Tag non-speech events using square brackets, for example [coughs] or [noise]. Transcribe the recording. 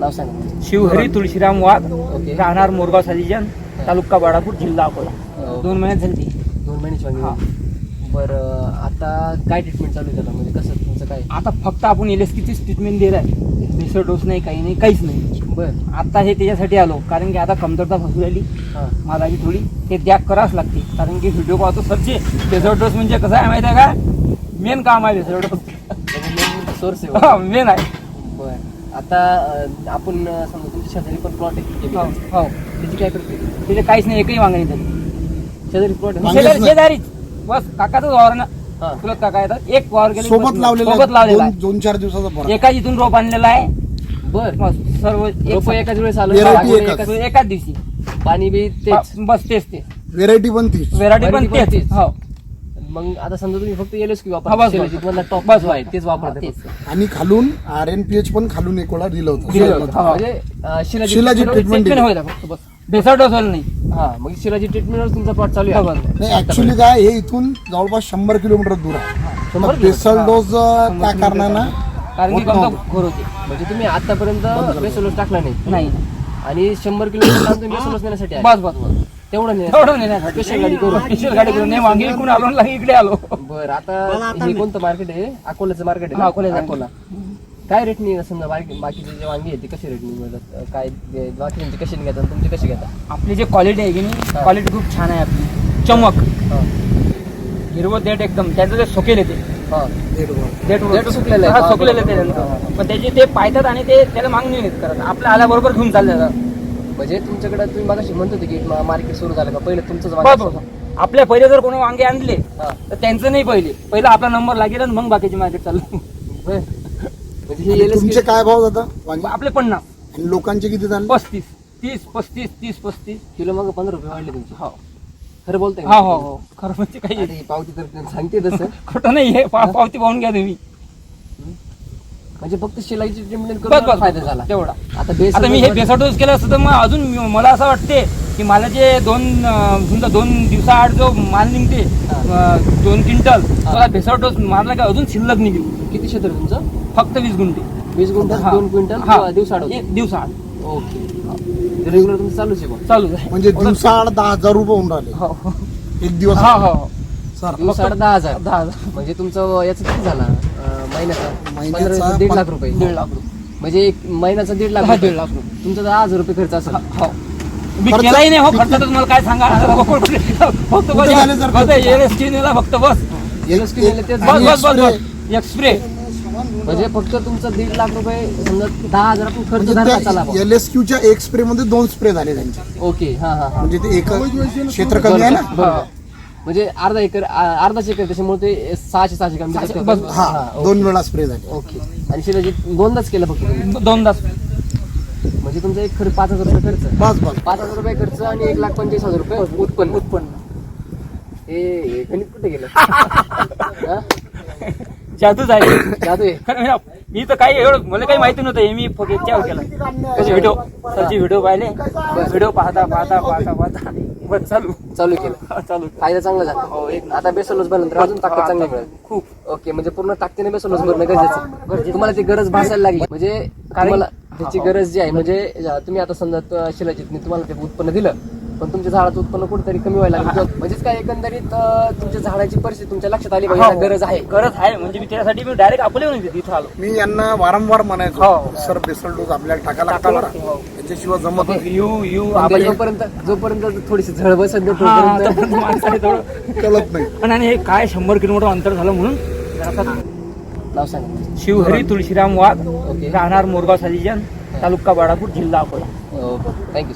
नाव सांगा. शिवहरी तुळशीराम वाघ ओके. राहणार मोरगाव सालीजन तालुका बाळापूर जिल्हा अकोला. दोन महिन्यात झाली ती. दोन महिन्याची हा. वांगी बरं आता काय ट्रीटमेंट चालू आहे त्याला? म्हणजे कसं तुमचं काय? आता फक्त आपण एल एस कीचीच ट्रीटमेंट देत आहे. भेसळ डोस नाही काही नाही काहीच नाही. बरं. आता हे त्याच्यासाठी आलो कारण की आता कमतरता फसू राहिली. हां. मालाची थोडी. ते त्याग करावंच लागते. कारण की व्हिडिओ पाहतो सरचे भेसळ डोस म्हणजे कसं आहे माहिती आहे का? मेन काम आहे भेसळ डोस सोर्स आहे. मेन आहे. बरं. आता आपण समजा तुमच्या शेजारी पण प्लॉट आहे हो. हो. त्याची काय करते तिथे काहीच नाही एकही मागणी नाही शेजारी प्लॉट. शेजारीच. बस काकाच वावर ना. तुला काका येतात. एक वावर गेले सोबत लावलेला सोबत. लावलेला दोन दोन चार दिवसाचा एका इथून रोप आणलेला आहे. बरं बस सर्व एक रोपं एकाच वेळेस आलं. एकच. दिवशी. पाणी बी तेच. बस तेच ते व्हेरायटी पण तीच. व्हेरायटी पण Variety पण तेच. तीच. हो. मग आता समजा तुम्ही फक्त येलोच की हा, वापर बस, बस. टॉप बस, आहे. तेच वापरते तेच. फक्त. आणि खालून आर एन पी एच पण खालून एक वेळा दिलं होतं. हा. म्हणजे अं, शिलाजी शिलाजी treatment- treatment ट्रीटमेंट दिली. होईल फक्त बस भेसळ नाही हा मग शिलाजी ट्रीटमेंटवर तुमचा प्लॉट चालू हो, आहे. नाही ऍक्च्युली काय हे इथून जवळपास शंभर किलोमीटर दूर आहे शंभर तर बेसल. डोस त्या कारणानं कारण की होत. घोर म्हणजे तुम्ही आतापर्यंत बेसोलोस टाकला नाही नाही आणि शंभर किलोमीटर लांब तुम्ही [coughs] बेसोलोस नेण्यासाठी आले. बस बस बस तेवढं नाही स्पेशल गाडी करून स्पेशल गाडी करून. नाही वांगी विकून आलो आणि इकडे आलो. बरं आता [laughs] हे कोणतं मार्केट आहे? अकोल्याचं मार्केट आहे अकोल्याचं. अकोला. काय रेटनी समजा बाकी- बाकीचे जे वांगी आहे ते कशी रेटनी मिळतात काय ते बाकीचे कशी घेतात तुमचे कसे घेतात आपली जी क्वालिटी आहे की नाही हा. क्वालिटी खूप छान आहे आपली. चमक. हिरवं देठ एकदम. त्याचं ते. सोकेल येते हा. सुकलेलं आहे. हा, सुकलेलं ते. त्यांचं. पण त्याचे ते पायतात आणि ते त्याला मागणी नाही करत आपल्या आल्याबरोबर घेऊन चालले जातात. म्हणजे तुमच्याकडे तुम्ही मागाशी म्हणत होते की मार्केट सुरू झालं का? पहिले तुमचंच बस. आपल्या पहिले जर कोणी वांगे आणले हा. तर त्यांचं नाही पहिले. पहिला आपला नंबर लागेल आणि मग बाकीचे मार्केट चालू. बरं. म्हणजे हे आणि तुमचे काय भाव वांगी? आपले पन्नास. आणि लोकांचे किती झाले? पस्तीस. तीस पस्तीस तीस पस्तीस. किलो मग पंधरा रुपये वाढले तुमचे. हो. खरं बोलताय हो हो हो. खरं म्हणजे काही पावती तर सांगते तसं. [laughs] खोटं नाही हे पा- पावती पाहून घ्या तुम्ही. म्हणजे फक्त शिलाईची ट्रीटमेंट बस बस करून फायदा झाला. तेवढा. आता बेस आता मी हे बेसडोस केलं असतं तर मग अजून मी- मला असं वाटते की मला जे दोन अं, समजा दोन दिवसाआड जो माल निघते अं, दोन क्विंटल मला बेसडोस मारला का अजून शिल्लक निघेल. किती क्षेत्र आहे तुमचं? फक्त वीस गुंठे. वीस गुंठा हा. दोन क्विंटल हा. किंवा एक दिवसाआड. ओके. रेग्युलर तुमचं चालूच आहे मग चालू आहे. म्हणजे दिवसाआड दहा हजार रुपये होऊन राहिले. हो हो. एक दिवस हा हो हो. सर दहा हजार. दहा हजार. म्हणजे तुमचं याचं किती झाला? अं, महिन्याचा? महिन्याचा पंधरा- दीड लाख रुपये. दीड लाख रुपये. म्हणजे एक महिन्याचा दीड लाख हा. दीड लाख रुपये. तुमचा दहा हजार रुपये खर्च असेल. हो मी खर्च- केलाही नाही हो खर्चातच मला काय सांगा [laughs] फक्त कुठे झाले सर बस खर्च? नेला फक्त बस. LSK नेले तेच बस आणि बस बस spray. बस. एक स्प्रे म्हणजे फक्त तुमचं दीड लाख रुपये समजा दहा हजार आपण खर्च धरला एल एस क्यूच्या एक स्प्रे मध्ये दोन स्प्रे झाले त्यांचे. ओके हा हा हा. म्हणजे ते एक क्षेत्र कमी आहे ना? बरोबर. म्हणजे अर्धा एकर आ- अर्धाच एकर त्याच्यामुळे ते सहाशे सहाशे ग्राम देतात. बस. हा. दोन वेळा स्प्रे झाले. ओके. आणि शिलाजी दोनदाच केलं फक्त तुम्ही? दोनदा म्हणजे तुमचा एक खर्च पाच हजार रुपये खर्च. बस बस. पाच हजार रुपये खर्च आणि एक लाख पंचवीस हजार रुपये उत्पन्न. उत्पन्न. हे हे गणित कुठे गेलं? [laughs] हा? जादूच आहे जादू आहे. खरं म्हणजे मी तर काही एवढं मला काही माहिती नव्हतं हे मी फक्त याच्यावर केलं. व्हिडिओ त्याचे व्हिडिओ पाहिले. व्हिडिओ पाहता पाहता पाहता पाहता. बस चालू. चालू केलं. चालू फायदा चांगला झाला. हो, एक आता बेसोलोस बनल्यानंतर अजून ताकद चांगली मिळेल. खूप. ओके म्हणजे पूर्ण ताकदीने बेसोलोस भरणं गरजेचं आहे. तुम्हाला ती गरज भासायला लागली म्हणजे तुम्हाला त्याची गरज जी आहे म्हणजे तुम्ही आता समजा त- शिलाजीतने तुम्हाला ते उत्पन्न दिलं पण तुमच्या झाडाचं उत्पन्न कुठेतरी कमी व्हायला लागलं. म्हणजेच काय एकंदरीत अं, तुमच्या झाडाची परिस्थिती तुमच्या लक्षात आली पाहिजे हो. याला गरज आहे. गरज आहे म्हणजे मी त्यासाठी मी डायरेक्ट आपले येऊन इथं आलो. मी यांना वारंवार म्हणायचो हो. सर बेसल डोस आपल्याला टाकायला लागता बरं. हो. त्याच्याशिवाय जमत नाही. यू यू पण ते आपण जोपर्यंत जोपर्यंत थोडीशी झळ बसत नाही तोपर्यंत तोपर्यंत माणसाने थोडं कळत नाही. पण आणि हे काय शंभर किलोमीटर अंतर झालं म्हणून? जरासा नाव सांगा. शिवहरी तुळशीराम वाघ ओके. राहणार मोरगाव सालीजन तालुका बाळापूर जिल्हा अकोला. ओके. थँक्यू